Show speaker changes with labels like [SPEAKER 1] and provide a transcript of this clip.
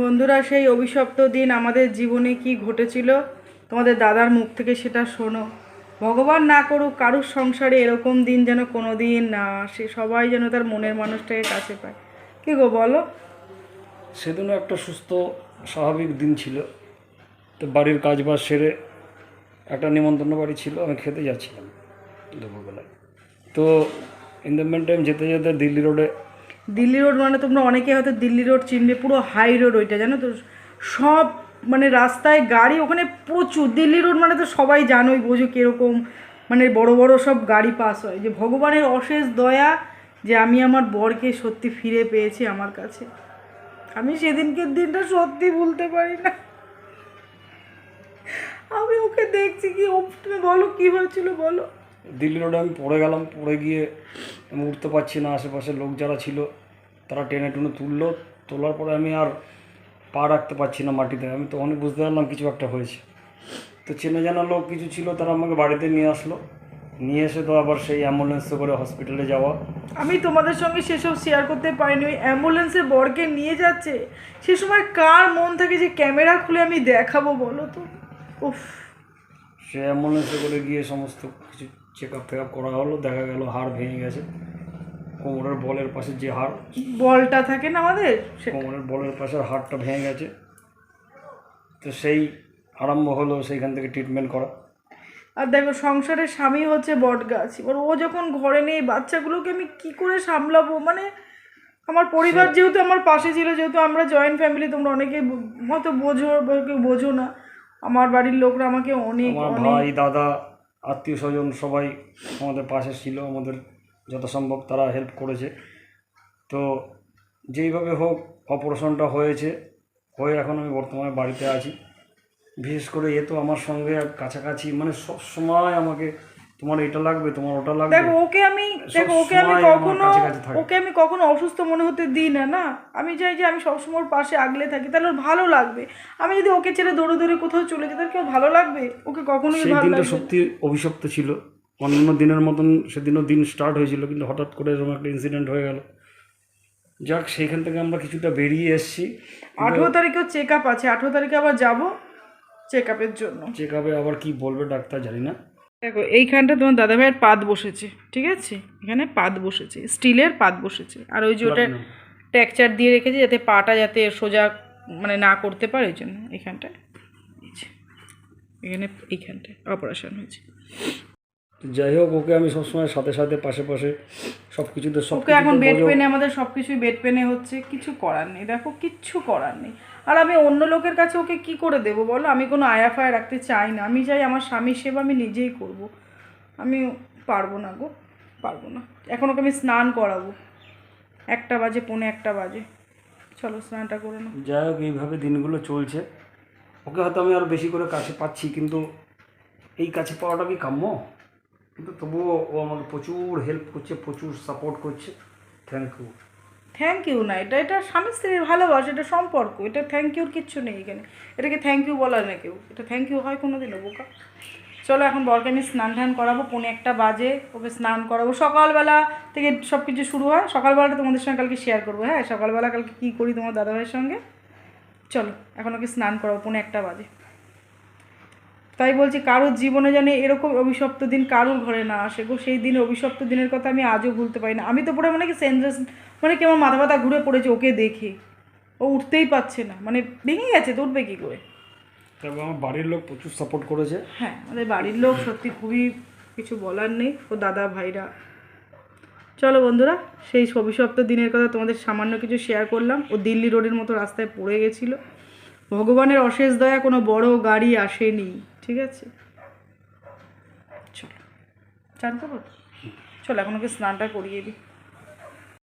[SPEAKER 1] বন্ধুরা, সেই অভিশপ্ত দিন আমাদের জীবনে কি ঘটেছিল? তোমাদের দাদার মুখ থেকে সেটা শোনো। ভগবান না করুক, কারুর সংসারে এরকম দিন যেন কোনো দিন না আসে। সবাই যেন তার মনের মানুষটাকে কাছে পায়। কি গো, বলো?
[SPEAKER 2] সেদিনও একটা সুস্থ, স্বাভাবিক দিন ছিল। তো বাড়ির কাজ বাজ সেরে একটা নিমন্ত্রণ বাড়ি ছিল, আমি খেতে যাচ্ছিলাম দুপুরবেলায়। তো ইন দ্য মেন টাইম যেতে যেতে দিল্লি রোডে
[SPEAKER 1] দিল্লি রোড মানে তোমরা অনেকে হয়তো দিল্লি রোড চিনবে, পুরো হাই রোড ওইটা, জানো তো? সব মানে রাস্তায় গাড়ি, ওখানে প্রচুর। দিল্লি রোড মানে তো সবাই জানোই, বোঝো কীরকম। মানে বড় বড় সব গাড়ি পাস হয়। যে ভগবানের অশেষ দয়া যে আমি আমার বরকে সত্যি ফিরে পেয়েছি আমার কাছে। আমি সেদিনকের দিনটা সত্যি ভুলতে পারি না। আমি ওকে দেখছি কি, ও তুমি বলো কী হয়েছিল, বলো।
[SPEAKER 2] দিল্লি রোডে আমি পড়ে গেলাম, পড়ে গিয়ে আমি উঠতে পারছি না আশেপাশে লোক যারা ছিল, তারা টেনে টুনে তুললো। তোলার পরে আমি আর পা রাখতে পারছি না মাটিতে। আমি তো অনেক বুঝতে পারলাম কিছু একটা হয়েছে। তো চেনা জানা লোক কিছু ছিল, তারা আমাকে বাড়িতে নিয়ে আসলো। নিয়ে এসে তো আবার সেই অ্যাম্বুলেন্সে করে হসপিটালে যাওয়া।
[SPEAKER 1] আমি তোমাদের সঙ্গে সেসব শেয়ার করতে পারিনি। ওই অ্যাম্বুলেন্সে বরকে নিয়ে যাচ্ছে। সে সময় কার মন থাকে যে ক্যামেরা খুলে আমি দেখাবো বলো তো? উফ।
[SPEAKER 2] সে অ্যাম্বুলেন্সে করে গিয়ে সমস্ত কিছু চেক আপ ফেক আপ করা হলো দেখা গেল হাড় ভেঙে গেছে। কোমরের বলের পাশে যে হাড়
[SPEAKER 1] বলটা থাকে না আমাদের?
[SPEAKER 2] কোমরের বলের পাশের হাড়টা ভেঙে গেছে। তো সেই আরম্ভ হলো সেইখান থেকে ট্রিটমেন্ট করা।
[SPEAKER 1] আর দেখো সংসারের স্বামী হচ্ছে বট গাছ এবার ও যখন ঘরে নেই বাচ্চাগুলোকে আমি কি করে সামলাবো? মানে আমার পরিবার যেহেতু আমার পাশে ছিল যেহেতু আমরা জয়েন্ট ফ্যামিলি তোমরা অনেকে বু- হয়তো বোঝো বা কেউ বোঝো না। আমার বাড়ির লোকরা আমাকে অনেক
[SPEAKER 2] আমার ভাই দাদা আত্মীয় স্বজন সবাই আমাদের পাশে ছিল আমাদের যথাসম্ভব তারা হেল্প করেছে। তো যেইভাবে হোক অপারেশনটা হয়েছে হয়ে এখন আমি বর্তমানে বাড়িতে আছি। বিশেষ করে এ তো আমার সঙ্গে কাছাকাছি মানে সবসময় আমাকে তোমার এটা লাগবে তোমার ওটা লাগবে।
[SPEAKER 1] দেখো ওকে আমি দেখো ওকে আমি কখনো। ওকে আমি কখনো অসুস্থ মনে হতে দিই না না? আমি চাই যে আমি সবসময় ওর পাশে আগলে থাকি তাহলে ওর ভালো লাগবে। আমি যদি ওকে ছেড়ে দৌড়ে দৌড়ে কোথাও চলে যাই তাহলে কি ওর ভালো লাগবে? ওকে কখনোই ভালো লাগবে।
[SPEAKER 2] সত্যি অভিশপ্ত ছিল। অন্যান্য দিনের মতন সেদিনও দিন স্টার্ট হয়েছিল কিন্তু হঠাৎ করে এরকম একটা ইনসিডেন্ট হয়ে গেল। যাক সেইখান থেকে আমরা কিছুটা বেরিয়ে এসেছি।
[SPEAKER 1] আঠেরো তারিখেও চেক আপ আছে আঠেরো তারিখে আবার যাব চেক আপের জন্য।
[SPEAKER 2] চেক আপে আবার কি বলবে ডাক্তার জানি না।
[SPEAKER 1] দেখো এইখানটা তোমার দাদা ভাইয়ের পাত বসেছে ঠিক আছে? এখানে পাত বসেছে স্টিলের পাত বসেছে। আর ওই যে ওটা টেক্সচার দিয়ে রেখেছে যাতে পাটা যাতে সোজা মানে না করতে পারে ওই জন্য এখানটায় এখানে এইখানটায় অপারেশন হয়েছে।
[SPEAKER 2] যাই হোক ওকে আমি সবসময় সাথে সাথে পাশে পাশে সব কিছুতে সব
[SPEAKER 1] এখন বেড পেনে আমাদের সব কিছুই বেড পেনে হচ্ছে কিছু করার নেই। দেখো কিচ্ছু করার নেই। আর আমি অন্য লোকের কাছে ওকে কি করে দেবো বলো? আমি কোনো আয়া ফায়া রাখতে চাই না। আমি চাই আমার স্বামীর সেবা আমি নিজেই করব। আমি পারব না গো, পারব না। এখন ওকে আমি স্নান করাবো। একটা বাজে, পৌনে একটা বাজে। চলো স্নানটা করে নাও।
[SPEAKER 2] যাই হোক, এইভাবে দিনগুলো চলছে। ওকে হয়তো আমি আরও বেশি করে কাছে পাচ্ছি, কিন্তু এই কাছে পাওয়াটা কি কাম্য? কিন্তু তবুও ও আমাকে প্রচুর হেল্প করছে, প্রচুর সাপোর্ট করছে। থ্যাংক ইউ
[SPEAKER 1] থ্যাংক ইউ না, এটা এটা স্বামী স্ত্রীর ভালোবাসা, এটা সম্পর্ক, এটা থ্যাংক ইউর কিচ্ছু নেই এখানে। এটাকে থ্যাংক ইউ বলার না কেউ। এটা থ্যাংক ইউ হয় কোনো দিনও বোকা। চলো এখন বরকে আমি স্নান টান করাবো, পৌনে একটা বাজে, ওকে স্নান করাবো। সকালবেলা থেকে সব কিছু শুরু হয়, সকালবেলাটা তোমাদের সঙ্গে কালকে শেয়ার করব হ্যাঁ? সকালবেলা কালকে কী করি তোমার দাদাভাইয়ের সঙ্গে? চলো, এখন ওকে স্নান করাবো, পৌনে একটা বাজে। তাই বলছি, কারোর জীবনে যেন এরকম অভিশপ্ত দিন কারোর ঘরে না আসে গো, সেই দিন অভিশপ্ত দিনের কথা আমি আজও ভুলতে পারি না। আমি তো পুরো মানে কি সেন্সেস মানে কেমন আমার মাথা ব্যথা ঘুরে পড়েছে ওকে দেখে। ও উঠতেই পারছে না মানে ভেঙে গেছে তো উঠবে কী করে?
[SPEAKER 2] তবে আমার বাড়ির লোক প্রচুর সাপোর্ট করেছে।
[SPEAKER 1] হ্যাঁ আমাদের বাড়ির লোক সত্যি খুবই কিছু বলার নেই ও দাদা ভাইরা। চলো বন্ধুরা সেই অভিশপ্ত দিনের কথা তোমাদের সামান্য কিছু শেয়ার করলাম। ও দিল্লি রোডের মতো রাস্তায় পড়ে গেছিল। ভগবানের অশেষ দয়া কোনো বড় গাড়ি আসেনি ঠিক আছে? চলো। চান করব? চলো এখন ওকে স্নানটা করিয়ে দিই।